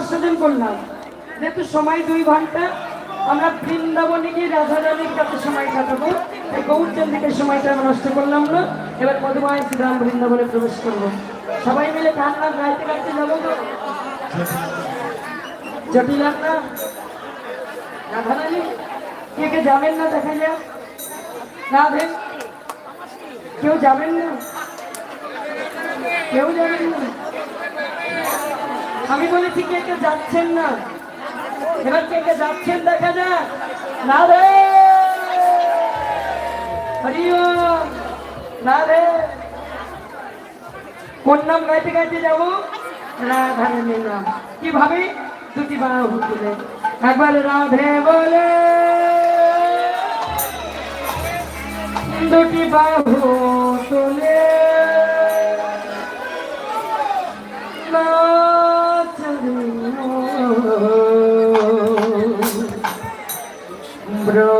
পাঠগুলো করলাম যেহেতু সময় দুই ঘণ্টা, আমরা বৃন্দাবনে গিয়ে রাধা রানীর কাছে সময় কাটাবো। এই গৌর চন্দ্রিকার সময়টা আমরা নষ্ট করলাম না। এবার মধুমায় শ্রীরাম বৃন্দাবনে প্রবেশ করব। সবাই মিলে গান গাইতে গাইতে যাব তো? জটিল না রাধা রানী কে কে যাবেন না দেখা যাক? রাধে, কেউ যাবেন না? কেউ যাবেন না? আমি বলেছি কে কে যাচ্ছেন না। এবার কে কে যাচ্ছেন দেখা যাক। রাধে হরি ওম, রাধে কোন নাম গাইতে গাইতে যাব? রাধা রানীর নাম। কীভাবে দুটি বাহু তুলে। একবার রাধে বলে। দুটি বাহু তুলে। Bro.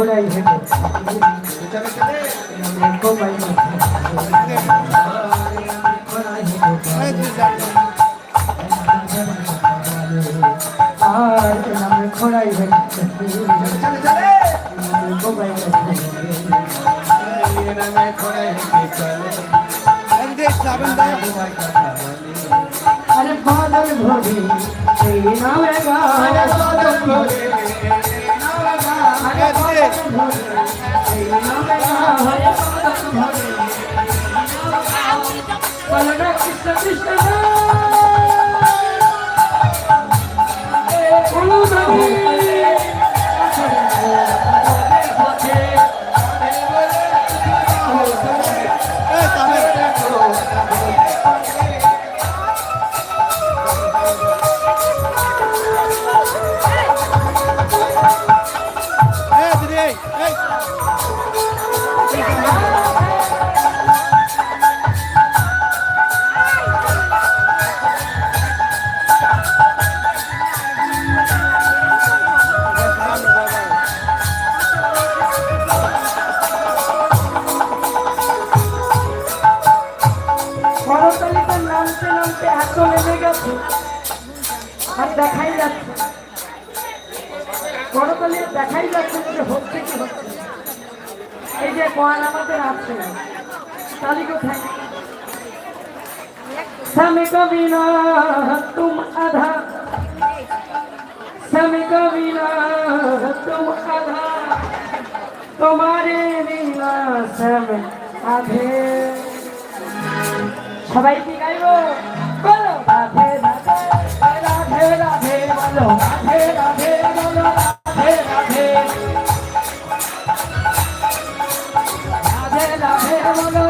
ঘোড়াই হেঁটে কোপাই আর নামে ঘোড়াই হেঁটে কোপাই নামে ভরি আরে বাদল ভরি সেই নামে বাদল ভরি কৃষ্ণ কৃষ্ণ দেখাই যাচ্ছে করতালি দেখাই যাচ্ছে যে হচ্ছে কি হচ্ছে এই যে কয়ান আমাদের আছে তালি কোথায় समय कभी ना तुम आधा समय कभी ना तुम आधा तुम्हारे बिना समय রাধে সবাই কি গাইব বলো রাধে রাধে রাধে রাধে রাধে রাধে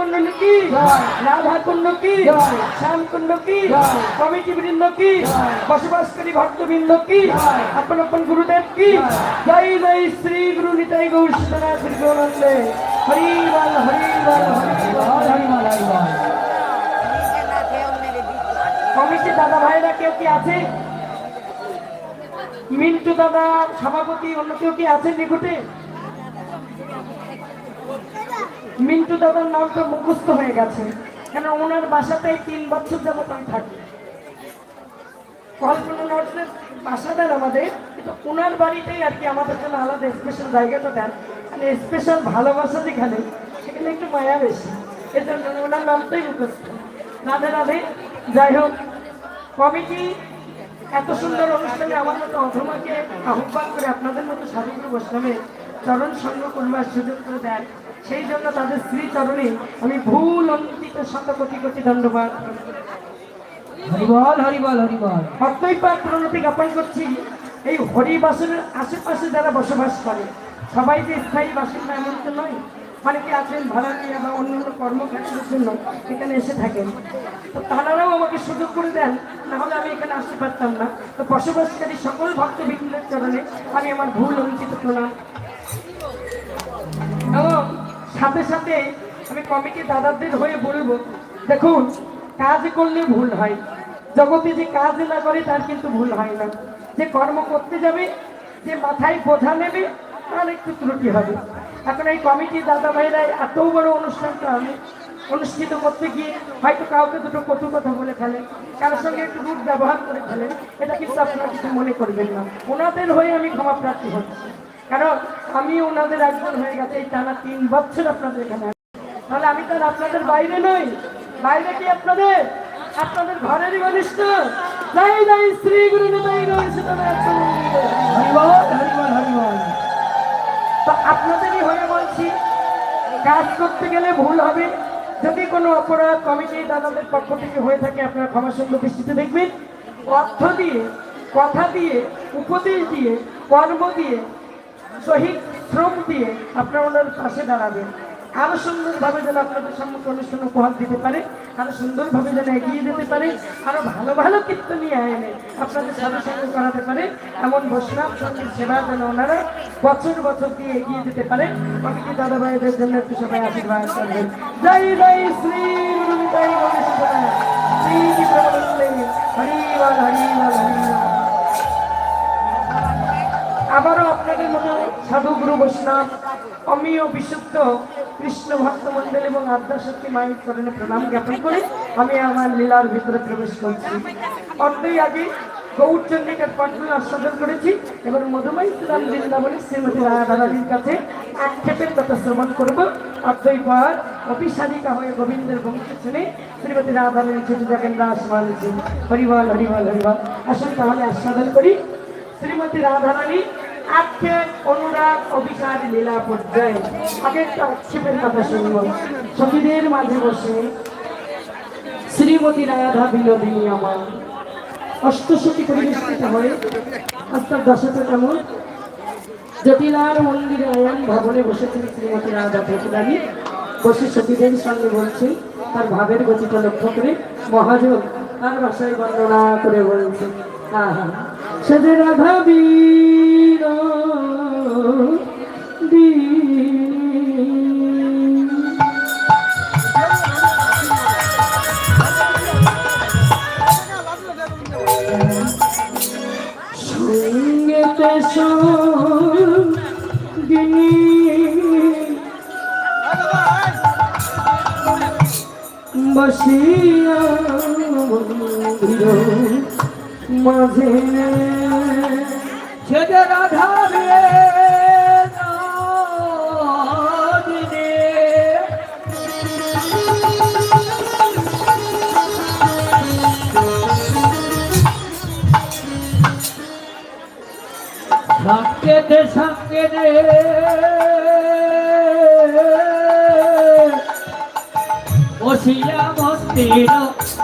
পিতৃমণ্ডলী কি? রাধা কুণ্ড কি? শ্যাম কুণ্ড কি? কমিটি বৃন্দ কি? বসবাসকারী ভক্তবৃন্দ কি? আপন আপন গুরুদেব কি? জয়। জয় শ্রী গুরু নিতাই গৌর সীতানাথ শ্রী গৌরন্দে হরিবল হরিবল হরিবল হরিবল হরিবল কমিটি দাদা ভাইরা কেউ কি আছে? মিন্টু দাদা সভাপতি অন্য কেউ কি আছেন নিকটে? মিন্টু দাদার নামটা মুখস্থ হয়ে গেছে। কেন ওনার বাসাতেই তিন বছর যাবত আমি থাকি। কল্পনা নটসের বাসা দেন আমাদের, কিন্তু ওনার বাড়িতেই আর কি আমাদের জন্য আলাদা স্পেশাল জায়গাটা দেন। মানে স্পেশাল ভালোবাসা যেখানে, সেখানে একটু মায়া বেশি। এর ওনার নামটাই মুখস্থ। রাধে রাধে, যাই হোক, কমিটি, এত সুন্দর অনুষ্ঠানে আমার মতো অধমাকে আহ্বান করে আপনাদের মতো স্বাধীন বৈষ্ণবে চরণ সঙ্গ করবার সুযোগ করে দেন সেই জন্য তাদের শ্রী চরণে আমি ভুল অন্তিত শত কোটি কোটি ধন্যবাদ। হরিবল হরিবল হরিবল। অত্যই প্রণতি জ্ঞাপন করছি এই হরিবাসনের আশেপাশে যারা বসবাস করে সবাই যে স্থায়ী বাসিন্দা এমন তো নয় অনেকে আছেন ভাড়া নিয়ে বা অন্যান্য কর্মক্ষেত্রের জন্য এখানে এসে থাকেন। তো তারাও আমাকে সুযোগ করে দেন নাহলে আমি এখানে আসতে পারতাম না। তো বসবাসকারী সকল ভক্ত ভক্তবৃন্দের চরণে আমি আমার ভুল অঙ্কিত প্রণাম। এবং সাথে সাথে আমি কমিটি দাদাদের হয়ে বলব, দেখুন, কাজ করলে ভুল হয়। জগতে যে কাজ না করে, তার কিন্তু ভুল হয় না। যে কর্ম করতে যাবে, যে মাথায় বোঝা নেবে, তার একটু ত্রুটি হবে। এখন এই কমিটি দাদা ভাইরা এত বড় অনুষ্ঠানটা আমি অনুষ্ঠিত করতে গিয়ে হয়তো কাউকে দুটো কটু কথা বলে ফেলেন কারোর সঙ্গে একটু রূপ ব্যবহার করে ফেলেন এটা কিন্তু আপনারা কিছু মনে করবেন না। ওনাদের হয়ে আমি ক্ষমা প্রার্থী হচ্ছি। কারণ আমি ওনাদের একজন হয়ে গেছে এই টানা তিন বছর আপনাদের এখানে তাহলে আমি তো আর আপনাদের বাইরে নই। বাইরে কি আপনাদের? আপনাদের ঘরেরই ঘনিষ্ঠ। যাই যাই শ্রী গুরু নিতাই হরিবল তো আপনাদেরই হয়ে বলছি কাজ করতে গেলে ভুল হবে। যদি কোনো অপরাধ কমিটি দাদাদের পক্ষ থেকে হয়ে থাকে আপনারা ক্ষমা সুন্দর দৃষ্টিতে দেখবেন। অর্থ দিয়ে কথা দিয়ে উপদেশ দিয়ে কর্ম দিয়ে শহীদ শ্রম দিয়ে আপনারা ওনার পাশে দাঁড়াবেন আরও সুন্দরভাবে যেন আপনাদের সম্মুখে অনুষ্ঠান উপহার দিতে পারে আরও সুন্দরভাবে যেন এগিয়ে যেতে পারে আরও ভালো ভালো কীর্তন নিয়ে এনে আপনাদের সাথে সঙ্গে করাতে পারে এমন বৈষ্ণব সংগীত সেবা যেন ওনারা বছর বছর দিয়ে এগিয়ে যেতে পারে কমিটি দাদা ভাইদের জন্য একটু সবাই আশীর্বাদ করবেন জয় জয় শ্রী হরি হরি আবারও আপনাদের মতো সাধু গুরু বৈষ্ণব, অমীয় বিশুদ্ধ কৃষ্ণ ভক্ত মন্ডল এবং আদ্যাশক্তি মায়ের চরণে প্রণাম জ্ঞাপন করে আমি আমার লীলার ভিতরে প্রবেশ করছি। অর্ধেই আগে গৌরচন্দ্রিকার পাঠগুলো আস্বাদন করেছি এবার মধুময় শ্রীরাম বৃন্দাবনে শ্রীমতী রাধারানীর কাছে আক্ষেপের কথা শ্রবণ করব। অর্ধই পর অভিসারিকা হয়ে গোবিন্দের বংশে শুনে শ্রীমতী রাধারানী ছুটি দেখেন রাস মানছি হরিবল হরিবল হরিবল, আসুন তাহলে আস্বাদন করি। শ্রীমতী রাধারানী আক্ষেপ একটা বসে শ্রীমতী রাধা হয়ে। জটিলার মন্দিরে আয়ান ভবনে বসেছেন শ্রীমতী রাধা প্রতিরানী বসে সতীদের সঙ্গে বলছে, তার ভাবের গতিটা লক্ষ্য করে মহাজন তার ভাষায় বর্ণনা করে বলছে হ্যাঁ সেদে রাধা বীর বসিয়া মাঝে সে রাধা রে। সাকেতে সাকেতে বসিয়া মন্দির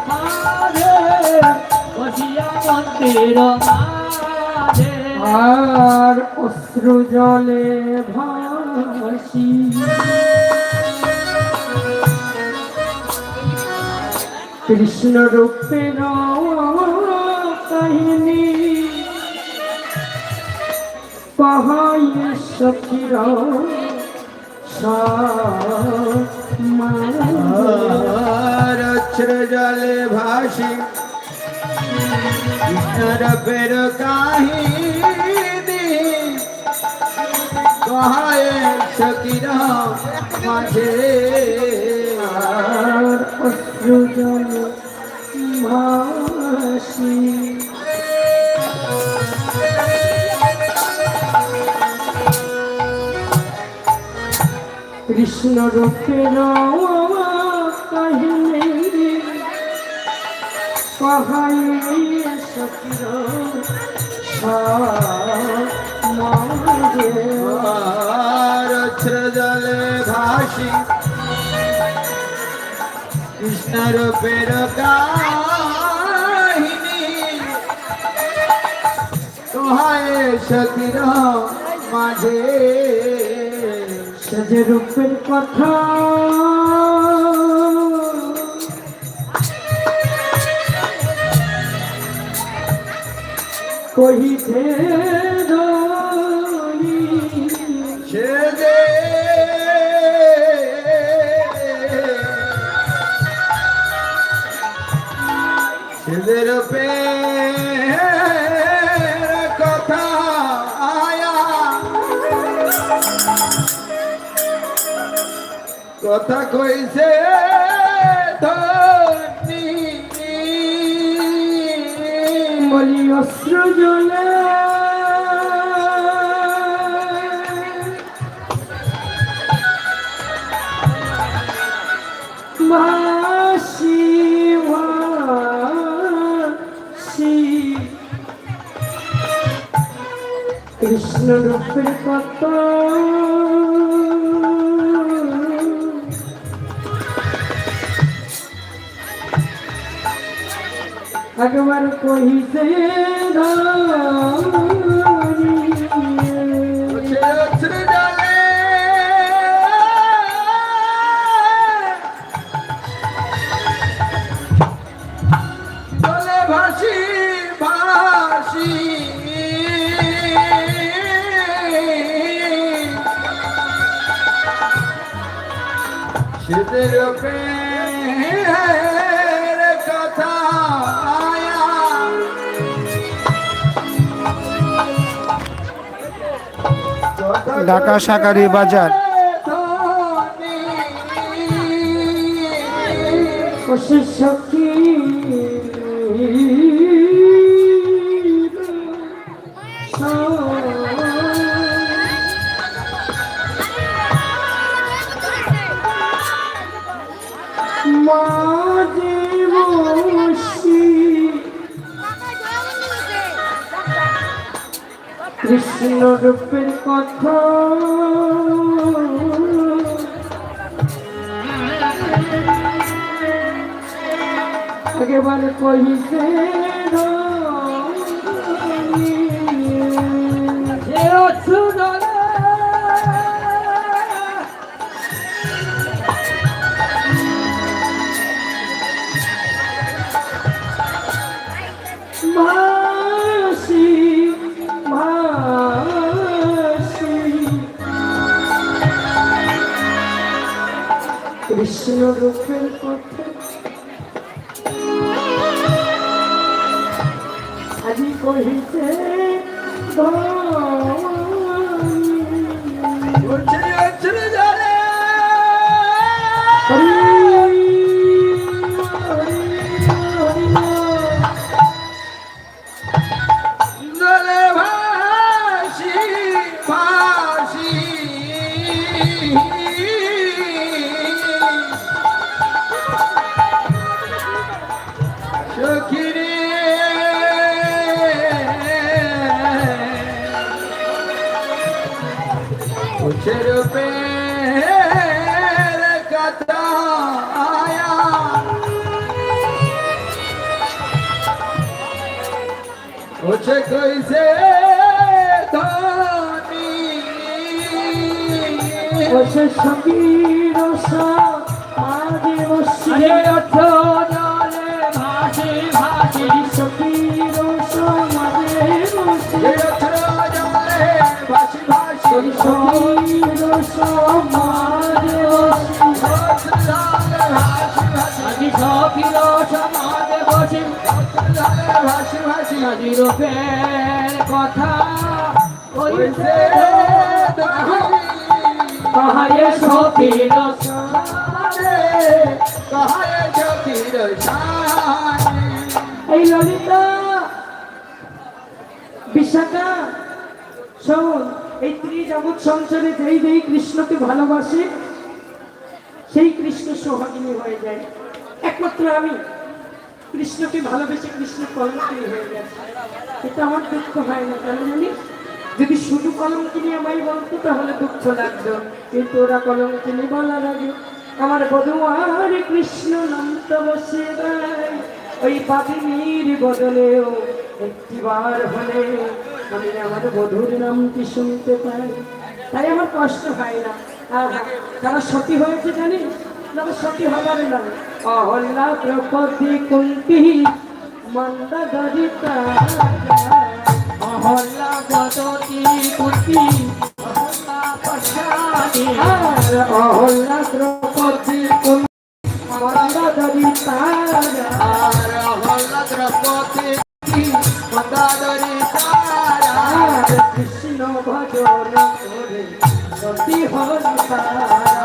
মাঝে, বসিয়া মন্দির মাঝে। আর অশ্রু জলে ভাসি। কৃষ্ণ রূপের কাহিনী পাহাই সখির অশ্র জলে ভাসি পের কাহিনী কহায় সকির মাঝে। অশ্রু জলে ভাসি। কৃষ্ণ রূপের কাহিনী। আর অশ্র জলে ভাসি। কৃষ্ণর পের কাহিনী। কহায় সকির মাঝে। সে রূপের কথা। ধরি সে যে সেদের পে কথা কথা কইছে ধনী বলি অস্ত্র জলে ভাসি ভাসি কৃষ্ণ রূপের কত একবার কহিতে ভাসি ভাসি। শীতের পের ঢাকা সাকারি বাজার। শক্তি কৃষ্ণ রূপের কথা একেবারে কহিছে কৃষ্ণ রূপের কথা আজি কহিছে ভবানী। কইছে ধনী। সখীর মাঝে বসে। আরে অর্থ জলে ভাসি ভাসি। সখীর মাঝে বসে। জলে ভাসি ভাসি। সখীর মাঝে বসে। আজি সখিল সমাজে বসে। এই ললিতা, বিশাখা, শোন, এই ত্রিজগৎ সংসারে যেই যেই কৃষ্ণকে ভালোবাসে, সেই কৃষ্ণ সোহাগিনী হয়ে যায়। একমাত্র আমি। কৃষ্ণকে ভালোবেসে কৃষ্ণ কলঙ্কিনী হয়ে গেছে এটা আমার দুঃখ হয় না, কেন জানিস যদি শুধু কলঙ্কিনী আমায় বলতো, তাহলে দুঃখ লাগতো। কিন্তু ওরা কলঙ্কিনী বলার আগে আমার বধুয়ার কৃষ্ণ নামত বসে দেয়। ওই পাপিনীর বদলেও একটিবার হলে আমি আমার বধুর নামটি শুনতে পাই। তাই আমার কষ্ট হয় না। আর তারা সতী হয়েছে জানিস? তারা সতী হবার না অহল্লা দ্রৌপদী কুন্তি মন্দা দরিতা মহল্লা পশ্চাদি আর অহল্লা দ্রৌপদী কুন্তি মন্দা দরিতা আর কৃষ্ণ ভজন করে সতী হল তারা।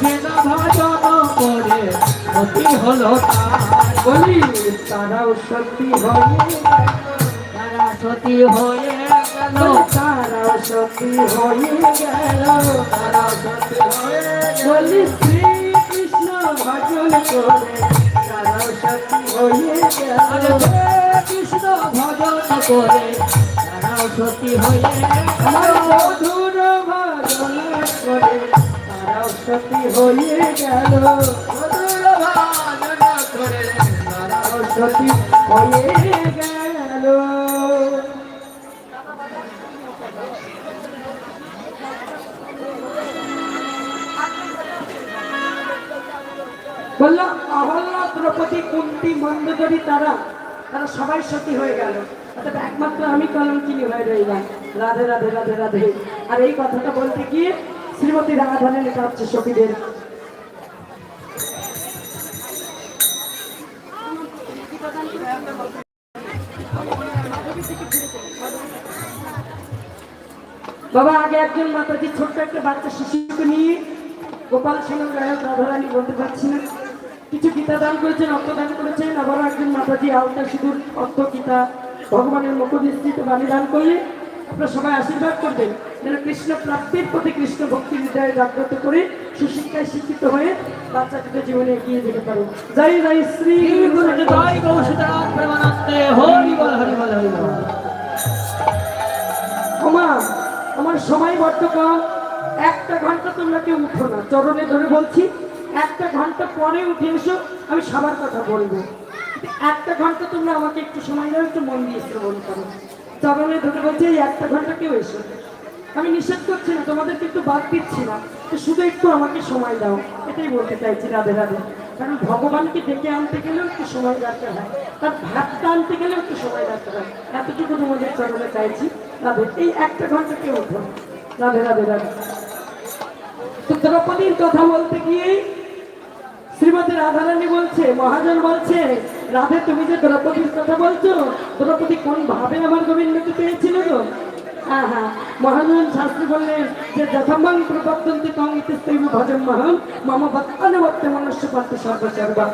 কৃষ্ণ ভজন করে। অতি হলো তার বলি, তারাও সতী হয়ে তারা সতী হয়ে গেল। তারাও সতী হয়ে গেল। তারাও সতী হয়ে বলি, শ্রীকৃষ্ণ ভজন করে, তারাও সতী হয়ে গেল। কৃষ্ণ ভজন করে, তারাও সতী হয়ে গেল। মধুর ভজন করে তারাও সতী হয়ে গেল। তারাও সতী হয়ে গেল। বলল অহল্লা দ্রৌপদী, কুন্তি মন্দোদরী তারা তারা সবাই সতী হয়ে গেল। অর্থাৎ একমাত্র আমি কলঙ্কিনী হয়ে রইলাম। রাধে রাধে রাধে রাধে। আর এই কথাটা বলতে গিয়ে শ্রীমতী রাধারানী কাঁদছে সখীদের। বাবা, আগে একজন মাতাজি, ছোট্ট একটা বাচ্চা শিশুকে নিয়ে গোপাল সিংহ গায়ক রাধারানী বলতে পারছি না কিছু গীতা দান করেছেন অর্থ দান করেছেন, আবারও একজন মাতাজি আলতা সিঁদুর অর্থ গীতা ভগবানের মুখনিশ্চিত বাণী দান করলে আপনারা সবাই আশীর্বাদ করবেন। যেন কৃষ্ণ প্রাপ্তির প্রতি কৃষ্ণ ভক্তি হৃদয়ে জাগ্রত করে সুশিক্ষায় শিক্ষিত হয়ে বাচ্চাটিকে জীবনে এগিয়ে যেতে পারো। জয় জয় শ্রী গুরু জয় গৌ প্রেমানন্দে। হরি বল হরি বল হরি বল। ওমা আমার সময় বড্ড কম একটা ঘণ্টা তোমরা কেউ উঠো না। চরণে ধরে বলছি একটা ঘণ্টা পরে উঠে এসো আমি সবার কথা বলব। একটা ঘণ্টা তোমরা আমাকে একটু সময় দাও একটু মন দিয়ে শ্রবণ করো। চরণে ধরে বলছি এই একটা ঘণ্টা কেউ এসো আমি নিষেধ করছি না, তোমাদেরকে একটু বাদ দিচ্ছি না। তো শুধু একটু আমাকে সময় দাও, এটাই বলতে চাইছি, রাধে রাধে। কারণ ভগবানকে ডেকে আনতে গেলেও একটু সময় রাখতে হয়, তার ভাতটা আনতে গেলেও একটু সময় রাখতে হয়। এতটুকু তোমাদের চরণে চাইছি, রাধে, এই একটা ঘণ্টা কেউ উঠো রাধে রাধে রাধে। তো দ্রৌপদীর কথা বলতে গিয়ে শ্রীমতী রাধারানী বলছে, মহাজন বলছে, রাধে, তুমি যে দ্রৌপদীর কথা বলছো, দ্রৌপদী কোন ভাবে আমার গোবিন্দকে পেয়েছিল গো? হ্যাঁ হ্যাঁ শাস্ত্রী বললেন যে যথামাং প্রবর্তন্তি তং ইতিস্ত্রী ভজন মহান মম বত্তানে বর্তে মনুষ্য পার্থ সর্বসর্বা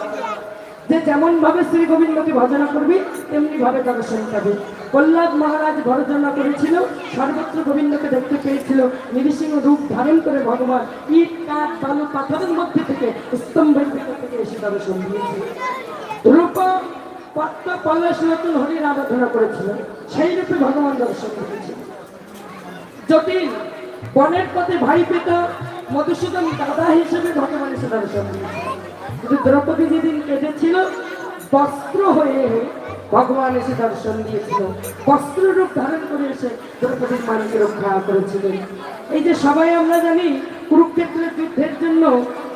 যে যেমন ভাবে শ্রী গোবিন্দকে ভজনা করবি, তেমনি ভাবে তাকে পাবে প্রহ্লাদ মহারাজ ভজনা করেছিল, সর্বত্র গোবিন্দকে দেখতে পেয়েছিল। নিরিসিংহ রূপ ধারণ করে ভগবান ইট, কাঠ, বালু, পাথরের মধ্যে থেকে স্তম্ভের ভিতর থেকে এসে দর্শন দিয়েছে। রূপ, পত্র পলাশ নতুন হরির আরাধনা করেছিল। সেই রূপে ভগবান দর্শন দিয়েছে। জটিল বনের পথে ভাই পেত মধুসূদন দাদা হিসেবে ভগবান এসে দর্শন কিন্তু দ্রৌপদী যেদিন কেঁদেছিল, বস্ত্র হয়ে ভগবান এসে দর্শন দিয়েছিল বস্ত্র রূপ ধারণ করে এসে দ্রৌপদীর মানকে রক্ষা করেছিলেন। এই যে সবাই আমরা জানি, কুরুক্ষেত্রের যুদ্ধের জন্য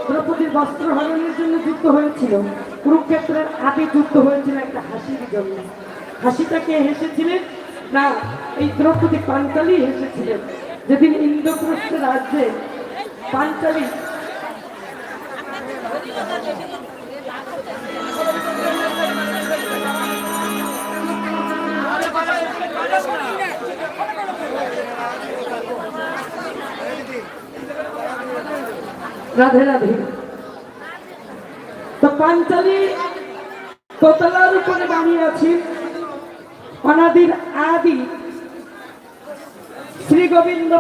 দ্রৌপদীর বস্ত্র হরণের জন্য যুদ্ধ হয়েছিল। কুরুক্ষেত্রের আগে যুদ্ধ হয়েছিল একটা হাসির জন্য। হাসিটাকে হেসেছিলেন না, এই দ্রৌপদী পাঞ্চালি হেসেছিলেন যেদিন ইন্দ্রপ্রস্থের রাজ্যে পাঞ্চালি রাধে রাধে। তো পাঞ্চালি দোতলার উপরে দাঁড়িয়ে আছি অনাদির আদি শ্রী গোবিন্দ